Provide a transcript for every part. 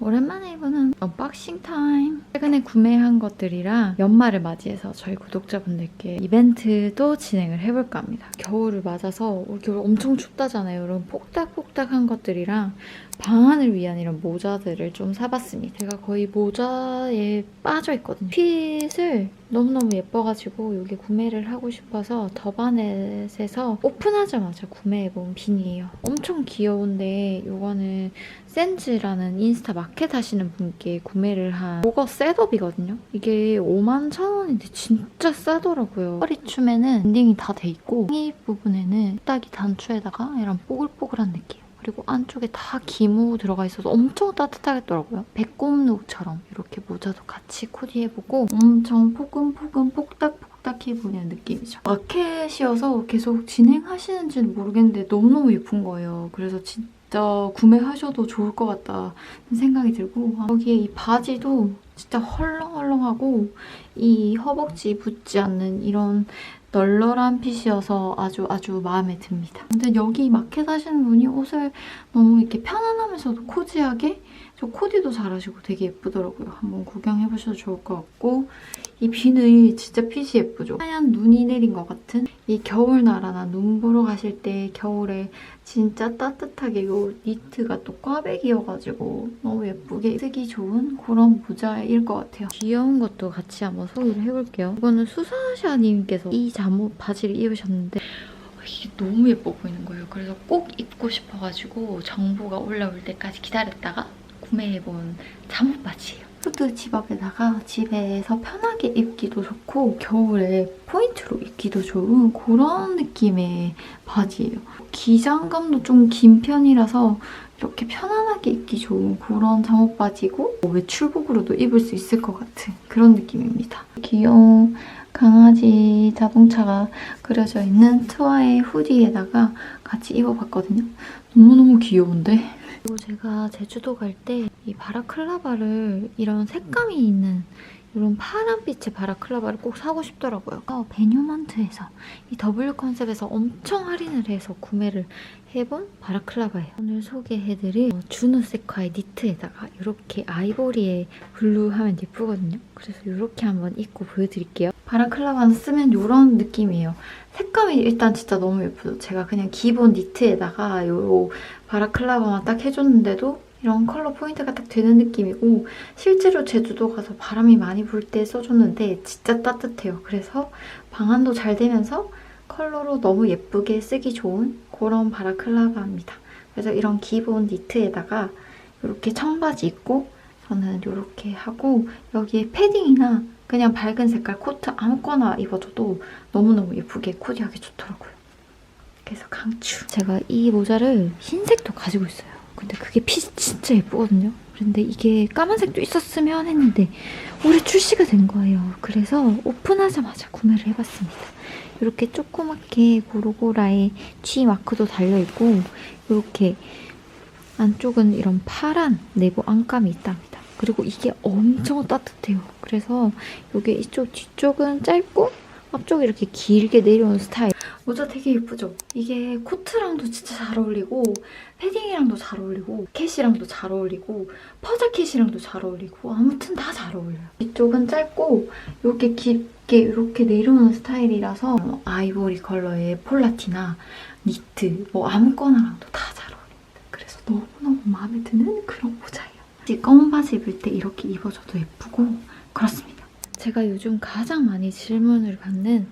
오랜만에 입는 언박싱 타임. 최근에 구매한 것들이랑 연말을 맞이해서 저희 구독자분들께 이벤트도 진행을 해볼까 합니다. 겨울을 맞아서 올 겨울 엄청 춥다잖아요. 이런 폭닥폭닥한 것들이랑 방안을 위한 이런 모자들을 좀 사봤습니다. 제가 거의 모자에 빠져 있거든요. 핏을 너무너무 예뻐가지고 여기 구매를 하고 싶어서 더바넷에서 오픈하자마자 구매해본 빈이에요. 엄청 귀여운데 이거는 센즈라는 인스타 마켓 하시는 분께 구매를 한 보거 셋업이거든요. 이게 5만 천 원인데 진짜 싸더라고요. 허리춤에는 밴딩이 다 돼 있고 상의 부분에는 딱이 단추에다가 이런 뽀글뽀글한 느낌. 그리고 안쪽에 다 기모 들어가 있어서 엄청 따뜻하겠더라고요. 배꼽룩처럼 이렇게 모자도 같이 코디해보고 엄청 포근포근 폭닥폭닥해 보이는 느낌이죠. 마켓이어서 계속 진행하시는지는 모르겠는데 너무너무 예쁜 거예요. 그래서 진짜 구매하셔도 좋을 것 같다는 생각이 들고 아, 여기에 이 바지도 진짜 헐렁헐렁하고 이 허벅지 붙지 않는 이런 널널한 핏이어서 아주 아주 마음에 듭니다. 근데 여기 마켓 하시는 분이 옷을 너무 이렇게 편안하면서도 코지하게 저 코디도 잘하시고 되게 예쁘더라고요. 한번 구경해보셔도 좋을 것 같고 이 비늘 진짜 핏이 예쁘죠? 하얀 눈이 내린 것 같은 이 겨울나라나 눈 보러 가실 때 겨울에 진짜 따뜻하게 이 니트가 또 꽈배기여가지고 너무 예쁘게 쓰기 좋은 그런 모자일 것 같아요. 귀여운 것도 같이 한번 소개를 해볼게요. 이거는 수사샤님께서 이 잠옷 바지를 입으셨는데 이게 너무 예뻐 보이는 거예요. 그래서 꼭 입고 싶어가지고 정보가 올라올 때까지 기다렸다가 구매해본 잠옷 바지예요. 후드 집업에다가 집에서 편하게 입기도 좋고 겨울에 포인트로 입기도 좋은 그런 느낌의 바지예요. 기장감도 좀 긴 편이라서 이렇게 편안하게 입기 좋은 그런 잠옷 바지고 외출복으로도 입을 수 있을 것 같은 그런 느낌입니다. 귀여운 강아지 자동차가 그려져 있는 트와의 후디에다가 같이 입어봤거든요. 너무너무 귀여운데? 그리고 제가 제주도 갈 때 이 바라클라바를 이런 색감이 있는 이런 파란빛의 바라클라바를 꼭 사고 싶더라고요. 어, 베뉴먼트에서 이 W 컨셉에서 엄청 할인을 해서 구매를 해본 바라클라바예요. 오늘 소개해드릴 어, 주누 세콰의 니트에다가 이렇게 아이보리에 블루 하면 예쁘거든요. 그래서 이렇게 한번 입고 보여드릴게요. 바라클라바는 쓰면 이런 느낌이에요. 색감이 일단 진짜 너무 예쁘죠. 제가 그냥 기본 니트에다가 요 바라클라바만 딱 해줬는데도 이런 컬러 포인트가 딱 되는 느낌이고 실제로 제주도 가서 바람이 많이 불 때 써줬는데 진짜 따뜻해요. 그래서 방안도 잘 되면서 컬러로 너무 예쁘게 쓰기 좋은 그런 바라클라바입니다. 그래서 이런 기본 니트에다가 이렇게 청바지 입고 저는 이렇게 하고 여기에 패딩이나 그냥 밝은 색깔 코트 아무거나 입어줘도 너무너무 예쁘게 코디하기 좋더라고요. 그래서 강추. 제가 이 모자를 흰색도 가지고 있어요. 근데 그게 핏이 진짜 예쁘거든요. 그런데 이게 까만색도 있었으면 했는데 올해 출시가 된 거예요. 그래서 오픈하자마자 구매를 해봤습니다. 이렇게 조그맣게 고로고라에 G 마크도 달려있고 이렇게 안쪽은 이런 파란 내부 안감이 있답니다. 그리고 이게 엄청 따뜻해요. 그래서 이게 이쪽 뒤쪽은 짧고 앞쪽이 이렇게 길게 내려오는 스타일. 모자 되게 예쁘죠? 이게 코트랑도 진짜 잘 어울리고 패딩이랑도 잘 어울리고 캣이랑도 잘 어울리고 퍼자켓이랑도 잘 어울리고 아무튼 다 잘 어울려요. 이쪽은 짧고 이렇게 깊게 이렇게 내려오는 스타일이라서 뭐 아이보리 컬러의 폴라티나 니트 뭐 아무거나랑도 다 잘 어울립니다. 그래서 너무너무 마음에 드는 그런 모자예요. 검은 바지 입을 때 이렇게 입어줘도 예쁘고 그렇습니다. 제가 요즘 가장 많이 질문을 받는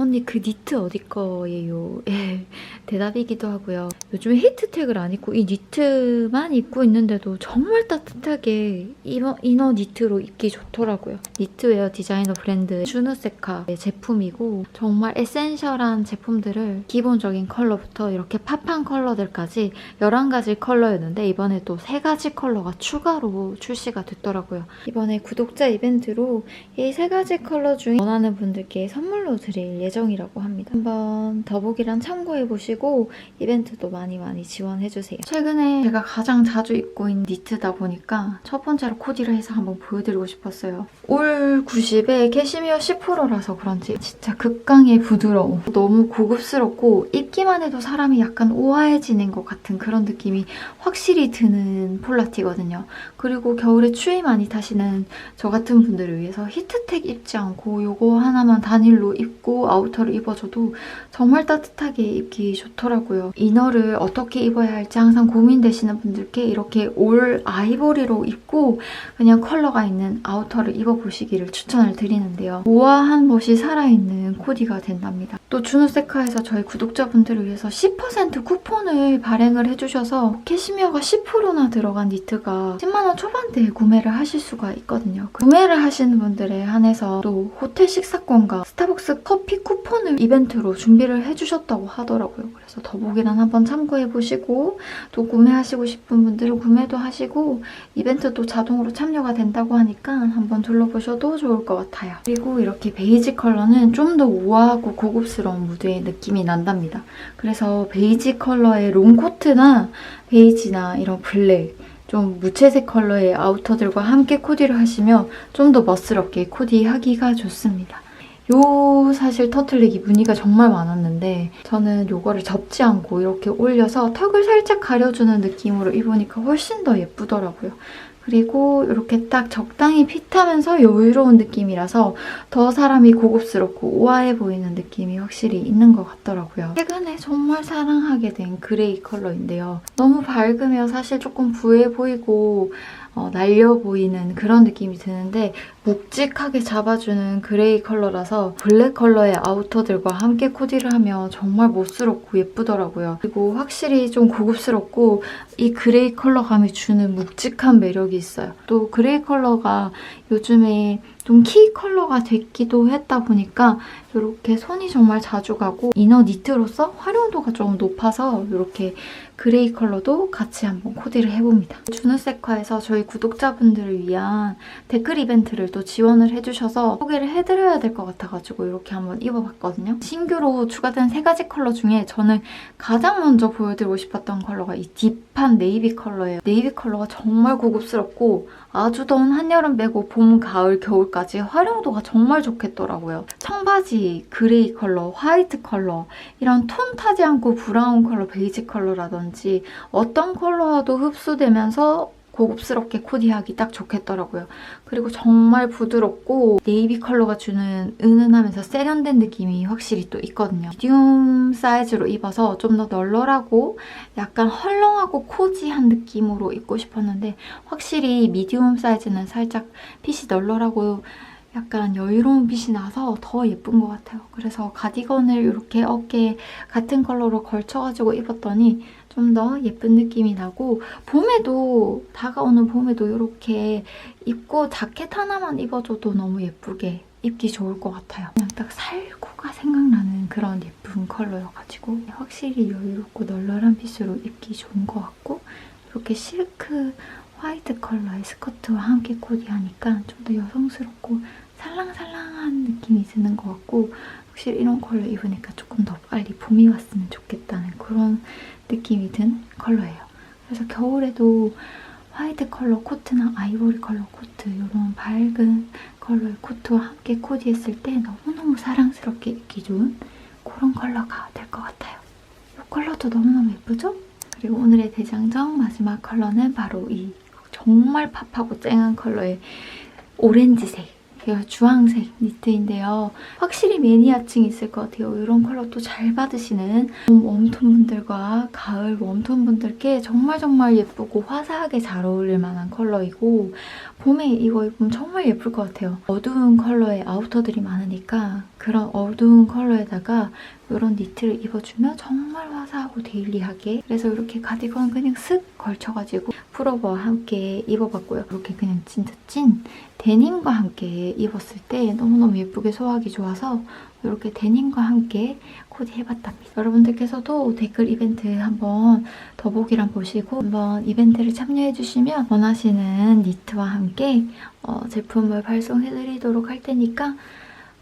언니 그 니트 어디 거예요? 예, 대답이기도 하고요. 요즘에 히트텍을 안 입고 이 니트만 입고 있는데도 정말 따뜻하게 이너, 이너 니트로 입기 좋더라고요. 니트웨어 디자이너 브랜드 주누세카의 제품이고 정말 에센셜한 제품들을 기본적인 컬러부터 이렇게 팝한 컬러들까지 11가지 컬러였는데 이번에 또 3가지 컬러가 추가로 출시가 됐더라고요. 이번에 구독자 이벤트로 이 3가지 컬러 중에 원하는 분들께 선물로 드릴 예정 이라고 합니다. 한번 더보기란 참고해 보시고 이벤트도 많이 많이 지원해 주세요. 최근에 제가 가장 자주 입고 있는 니트다 보니까 첫 번째로 코디를 해서 한번 보여드리고 싶었어요. 올 90에 캐시미어 10%라서 그런지 진짜 극강의 부드러움. 너무 고급스럽고 입기만 해도 사람이 약간 우아해지는 것 같은 그런 느낌이 확실히 드는 폴라티거든요. 그리고 겨울에 추위 많이 타시는 저 같은 분들을 위해서 히트텍 입지 않고 요거 하나만 단일로 입고 아우터를 입어줘도 정말 따뜻하게 입기 좋더라고요. 이너를 어떻게 입어야 할지 항상 고민되시는 분들께 이렇게 올 아이보리로 입고 그냥 컬러가 있는 아우터를 입어보시기를 추천을 드리는데요. 우아한 멋이 살아있는 코디가 된답니다. 또 주누세카에서 저희 구독자분들을 위해서 10% 쿠폰을 발행을 해주셔서 캐시미어가 10%나 들어간 니트가 10만원 초반대에 구매를 하실 수가 있거든요. 구매를 하시는 분들에 한해서 또 호텔 식사권과 스타벅스 커피 쿠폰을 이벤트로 준비를 해주셨다고 하더라고요. 그래서 더보기란 한번 참고해보시고 또 구매하시고 싶은 분들은 구매도 하시고 이벤트도 자동으로 참여가 된다고 하니까 한번 둘러보셔도 좋을 것 같아요. 그리고 이렇게 베이지 컬러는 좀 더 우아하고 고급스러운 무드의 느낌이 난답니다. 그래서 베이지 컬러의 롱코트나 베이지나 이런 블랙 좀 무채색 컬러의 아우터들과 함께 코디를 하시면 좀 더 멋스럽게 코디하기가 좋습니다. 요 사실 터틀넥이 무늬가 정말 많았는데 저는 요거를 접지 않고 이렇게 올려서 턱을 살짝 가려주는 느낌으로 입으니까 훨씬 더 예쁘더라고요. 그리고 이렇게 딱 적당히 핏하면서 여유로운 느낌이라서 더 사람이 고급스럽고 우아해 보이는 느낌이 확실히 있는 것 같더라고요. 최근에 정말 사랑하게 된 그레이 컬러인데요. 너무 밝으면 사실 조금 부해 보이고 어, 날려 보이는 그런 느낌이 드는데 묵직하게 잡아주는 그레이 컬러라서 블랙 컬러의 아우터들과 함께 코디를 하면 정말 멋스럽고 예쁘더라고요. 그리고 확실히 좀 고급스럽고 이 그레이 컬러감이 주는 묵직한 매력이 있어요. 또 그레이 컬러가 요즘에 좀 키 컬러가 됐기도 했다 보니까 이렇게 손이 정말 자주 가고 이너 니트로서 활용도가 좀 높아서 이렇게 그레이 컬러도 같이 한번 코디를 해봅니다. 주누세카에서 저희 구독자분들을 위한 댓글 이벤트를 또 지원을 해주셔서 소개를 해드려야 될 것 같아가지고 이렇게 한번 입어봤거든요. 신규로 추가된 세 가지 컬러 중에 저는 가장 먼저 보여드리고 싶었던 컬러가 이 딥한 네이비 컬러예요. 네이비 컬러가 정말 고급스럽고 아주 더운 한여름 빼고 봄, 가을, 겨울까지 활용도가 정말 좋겠더라고요. 청바지, 그레이 컬러, 화이트 컬러 이런 톤 타지 않고 브라운 컬러, 베이지 컬러라든지 어떤 컬러와도 흡수되면서 고급스럽게 코디하기 딱 좋겠더라고요. 그리고 정말 부드럽고 네이비 컬러가 주는 은은하면서 세련된 느낌이 확실히 또 있거든요. 미디움 사이즈로 입어서 좀 더 널널하고 약간 헐렁하고 코지한 느낌으로 입고 싶었는데 확실히 미디움 사이즈는 살짝 핏이 널널하고 약간 여유로운 핏이 나서 더 예쁜 것 같아요. 그래서 가디건을 이렇게 어깨에 같은 컬러로 걸쳐가지고 입었더니 좀 더 예쁜 느낌이 나고 봄에도 다가오는 봄에도 이렇게 입고 자켓 하나만 입어줘도 너무 예쁘게 입기 좋을 것 같아요. 그냥 딱 살구가 생각나는 그런 예쁜 컬러여가지고 확실히 여유롭고 널널한 핏으로 입기 좋은 것 같고 이렇게 실크 화이트 컬러의 스커트와 함께 코디하니까 좀 더 여성스럽고 살랑살랑한 느낌이 드는 것 같고 확실히 이런 컬러 입으니까 조금 더 빨리 봄이 왔으면 좋겠다는 그런 느낌이 든 컬러예요. 그래서 겨울에도 화이트 컬러 코트나 아이보리 컬러 코트 이런 밝은 컬러의 코트와 함께 코디했을 때 너무너무 사랑스럽게 입기 좋은 그런 컬러가 될 것 같아요. 이 컬러도 너무너무 예쁘죠? 그리고 오늘의 대장정 마지막 컬러는 바로 이 정말 팝하고 쨍한 컬러의 오렌지색 이거 주황색 니트인데요. 확실히 매니아층이 있을 것 같아요. 이런 컬러도 잘 받으시는 봄 웜톤 분들과 가을 웜톤 분들께 정말 정말 예쁘고 화사하게 잘 어울릴 만한 컬러이고 봄에 이거 입으면 정말 예쁠 것 같아요. 어두운 컬러의 아우터들이 많으니까 그런 어두운 컬러에다가 이런 니트를 입어주면 정말 화사하고 데일리하게 그래서 이렇게 가디건 그냥 쓱 걸쳐가지고 풀오버와 함께 입어봤고요. 이렇게 그냥 진짜 찐 데님과 함께 입었을 때 너무너무 예쁘게 소화하기 좋아서 이렇게 데님과 함께 코디 해봤답니다. 여러분들께서도 댓글 이벤트 한번 더보기란 보시고 한번 이벤트를 참여해주시면 원하시는 니트와 함께 어, 제품을 발송해드리도록 할 테니까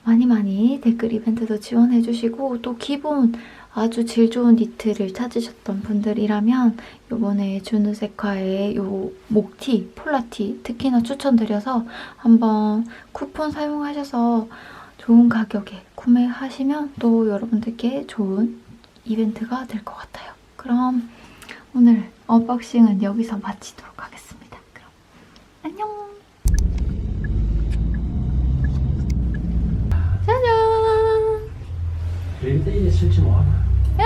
많이 많이 댓글 이벤트도 지원해주시고 또 기본 아주 질 좋은 니트를 찾으셨던 분들이라면 요번에 주누세카의 요 목티, 폴라티 특히나 추천드려서 한번 쿠폰 사용하셔서 좋은 가격에 구매하시면 또 여러분들께 좋은 이벤트가 될 것 같아요. 그럼 오늘 언박싱은 여기서 마치도록 하겠습니다. 그럼 안녕! 짜잔! 이제 설치 뭐하나? 야,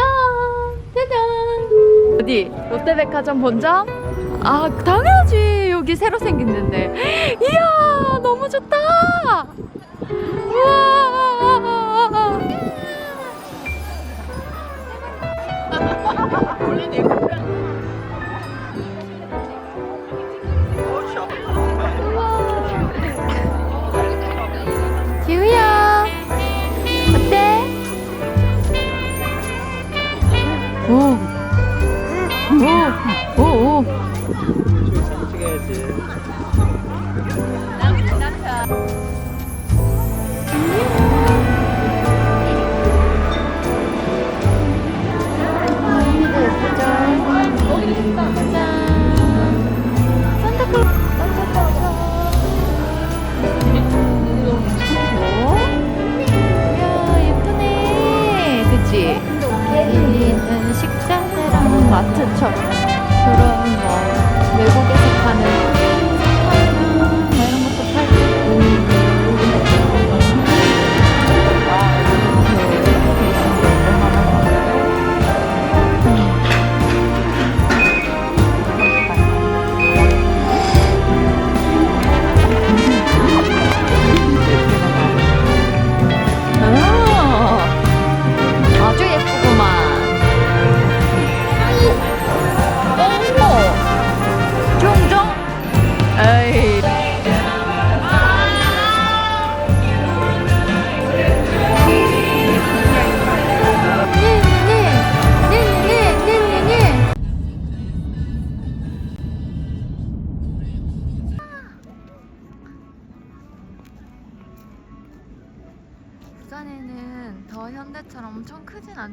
짜잔. 어디? 롯데백화점 본점? 아, 당연하지. 여기 새로 생겼는데. 이야, 너무 좋다. 우와. 지우야, 그치? 여기는 식자재랑 마트처럼 그런 뭐 외국에서 파는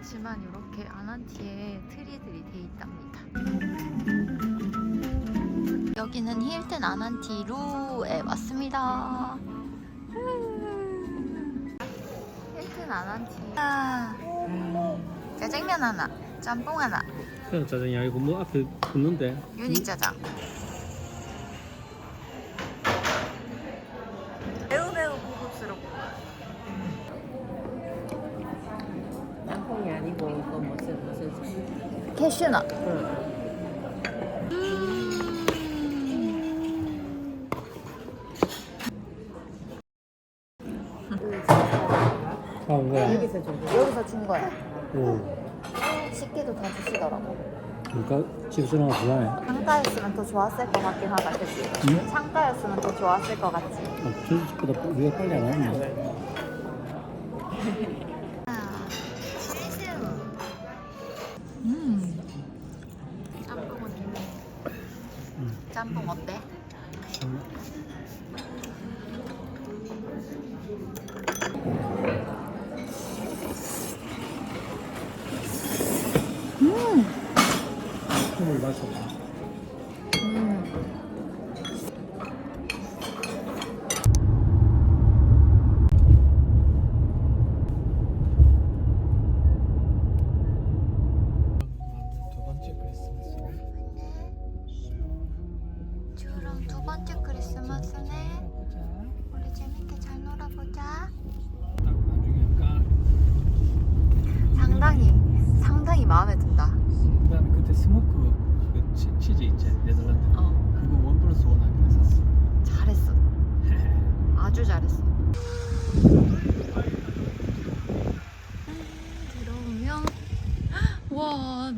않지만 이렇게 아난티에 트리들이 돼 있답니다. 여기는 힐튼 아난티 루에 왔습니다. 힐튼 아난티. 아, 짜장면 하나, 짬뽕 하나, 그냥 짜장이 아니고 뭐 앞에 붙는데. 유니 짜장. 캐슈넛. 아, 뭐야? 여기서 좀 여기서 준 거야. 오. 식기도 다 주시더라고. 그러니까 집수랑 불안해. 창가였으면 더 좋았을 것 같긴 하다, 그치? 응? 창가였으면 더 좋았을 것 같지? 어, 저희 집보다 우리가 빨리 안 왔네. 물 마셔봐. 음.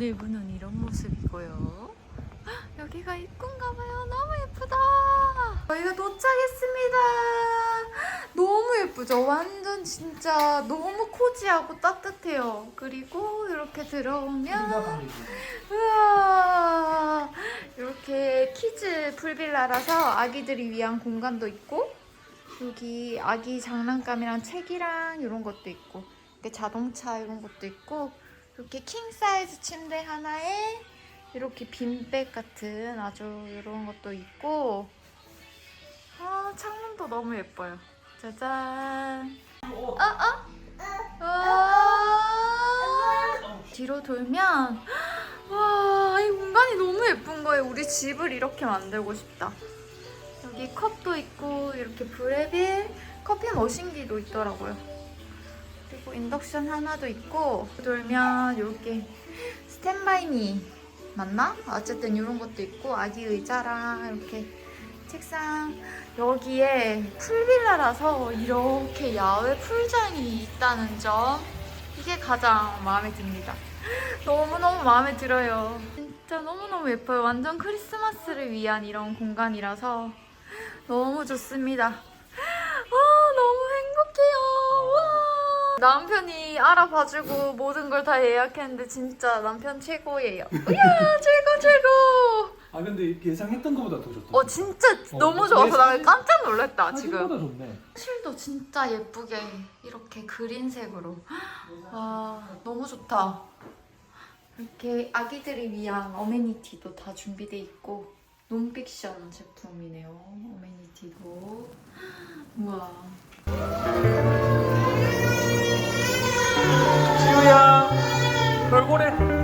와 내부는 이런 모습이고요. 여기가 입구인가 봐요. 너무 예쁘다. 저희가 도착했습니다. 너무 예쁘죠? 완전 진짜 너무 코지하고 따뜻해요. 그리고 이렇게 들어오면 우와 이렇게 키즈 풀빌라라서 아기들이 위한 공간도 있고 여기 아기 장난감이랑 책이랑 이런 것도 있고 자동차 이런 것도 있고 이렇게 킹 사이즈 침대 하나에 이렇게 빈백 같은 아주 이런 것도 있고 아 창문도 너무 예뻐요. 짜잔. 어 어? 와. 뒤로 돌면 와, 이 공간이 너무 예쁜 거예요. 우리 집을 이렇게 만들고 싶다. 여기 컵도 있고 이렇게 브레빌 커피 머신기도 있더라고요. 그리고 인덕션 하나도 있고 돌면 이렇게 스탠바이미 맞나? 어쨌든 이런 것도 있고 아기 의자랑 이렇게 책상 여기에 풀빌라라서 이렇게 야외 풀장이 있다는 점 이게 가장 마음에 듭니다. 너무너무 마음에 들어요. 진짜 너무너무 예뻐요. 완전 크리스마스를 위한 이런 공간이라서 너무 좋습니다. 아, 너무 행복해요. 와. 남편이 알아봐주고 모든 걸 다 예약했는데 진짜 남편 최고예요. 이야, 최고, 최고. 아 근데 예상했던 것보다 더 좋다. 어, 진짜 어, 너무 내 좋아서 나 사진- 깜짝 놀랐다, 지금. 사진보다 좋네. 실도 진짜 예쁘게 이렇게 그린색으로 와 너무 좋다 이렇게 아기들을 위한 어메니티도 다 준비돼 있고 논픽션 제품이네요 어메니티도 우와 지우야 돌고래.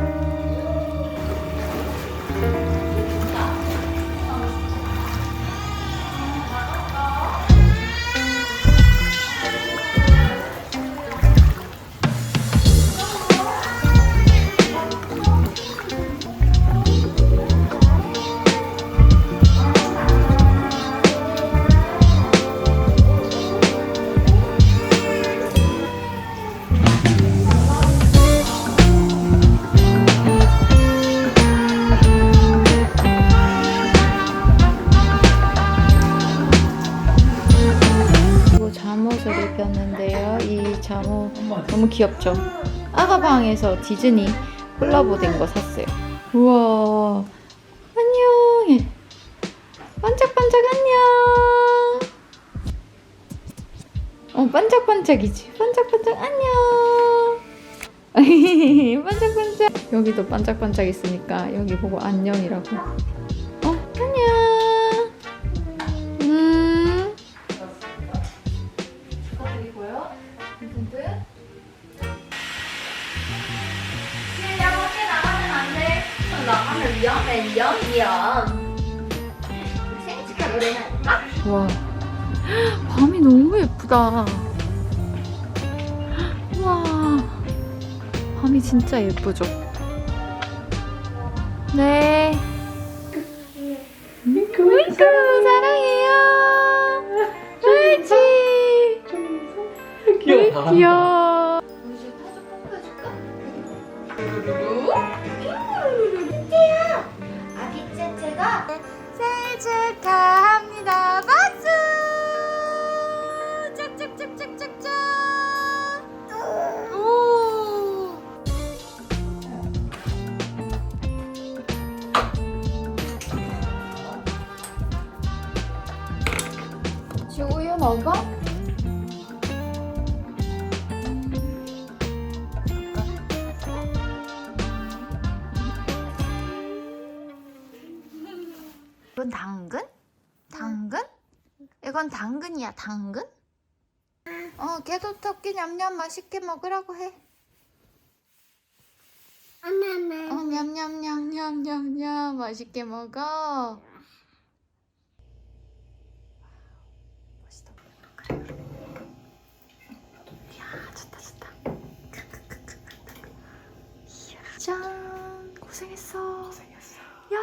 귀엽죠? 아가방에서 디즈니 콜라보된 거 샀어요. 우와, 안녕. 반짝반짝 안녕. 어, 반짝반짝이지. 반짝반짝 안녕. 반짝반짝. 여기도 반짝반짝 있으니까 여기 보고 안녕이라고. 진짜 예쁘죠? 네. 미쿠, 사랑해요. 옳지. 귀여워. 귀여워. 이건 당근이야, 당근? 어, 깨도 토끼 냠냠 맛있게 먹으라고 해. 어, 냠냠냠냠냠냠 맛있게 먹어. 짠, 고생했어. 고생했어. 야,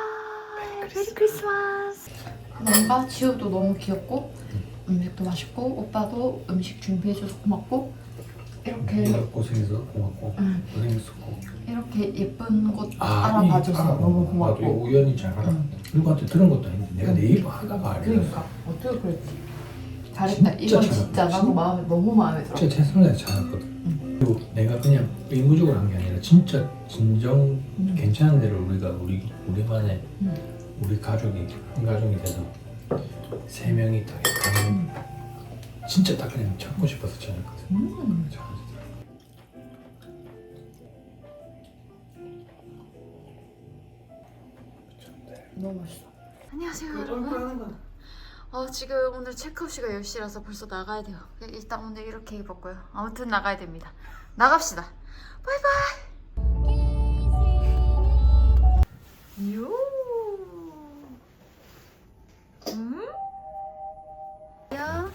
메리 크리스마스. 뭔가 지우도 너무 귀엽고 음식도 맛있고 오빠도 음식 준비해줘서 고맙고 이렇게 네가 고생해서 고맙고 응. 고생했었고. 이렇게 예쁜 곳 아, 알아봐줘서 이- 아, 너무 나도 고맙고 우연히 잘 알아. 응. 누구한테 들은 것도 아닌데 내가 네이버 하다가 알게 됐어. 그러니까 어떻게 그랬지 잘했다 진짜 이건. 진짜 나도 진짜. 마음에 너무 마음에 들어 진짜 최선을 잘했거든. 그리고 내가 그냥 의무적으로 한 게 아니라 진짜 진정 음. 괜찮은 대로 우리가 우리 우리만의 음. 우리 가족이 한 가족이 돼서 세 명이 다 가는 진짜 딱 그냥 참고 싶어서 전했거든. 음. 너무 맛있어. 안녕하세요 여러분. 어, 지금 오늘 체크아웃 시간 10시라서 벌써 나가야 돼요. 일단 오늘 이렇게 입었고요. 아무튼 나가야 됩니다. 나갑시다. 바이바이. 요. 음? 야.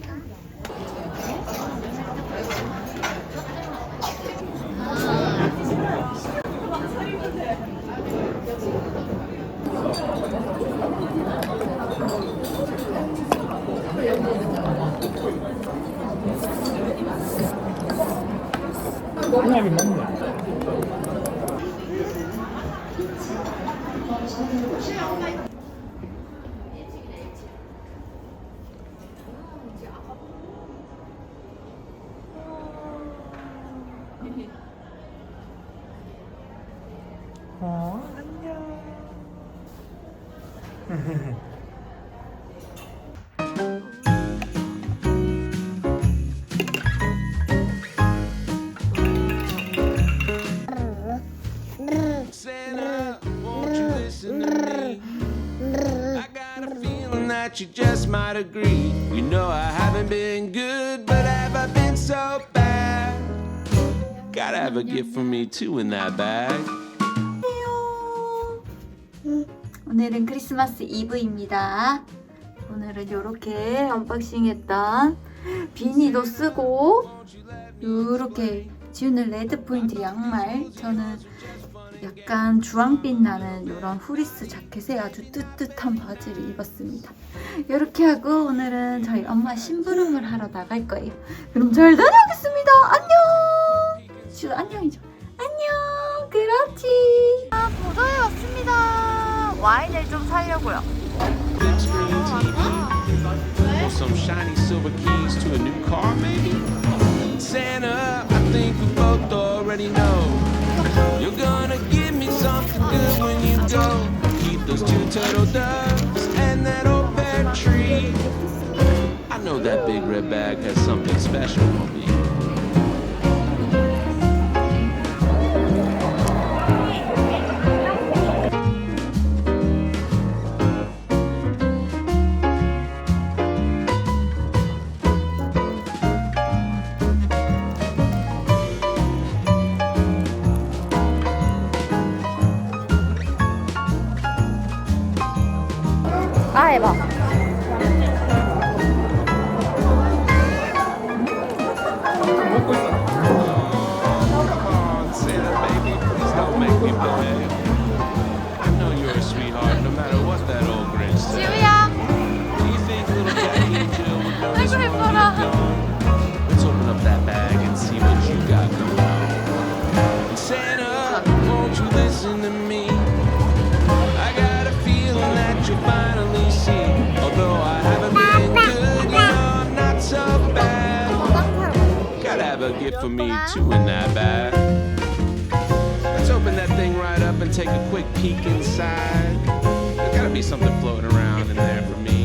편하게 어, 안녕. Santa, won't you listen to me? I got a feeling that you just might agree. You know I haven't been good, but have I been so bad? Gotta have a gift for me too in that bag. 오늘은 크리스마스 이브입니다. 오늘은 이렇게 언박싱했던 비니도 쓰고 이렇게 지우는 레드 포인트 양말 저는 약간 주황빛 나는 이런 후리스 자켓에 아주 뜨뜻한 바지를 입었습니다. 이렇게 하고 오늘은 저희 엄마 심부름을 하러 나갈 거예요. 그럼 잘 다녀오겠습니다. 안녕. 지우 안녕이죠. 안녕. 그렇지. 아 보도에 왔습니다. 와인을 좀 사려고요. Big screen TV, or some shiny silver keys to a new car, maybe? Santa, I think we both already know. You're gonna give me something good when you go. Keep those two turtle doves and that old pear tree. I know that big red bag has something special for me. For me too in that bag. Let's open that thing right up and take a quick peek inside. There's gotta be something floating around in there for me.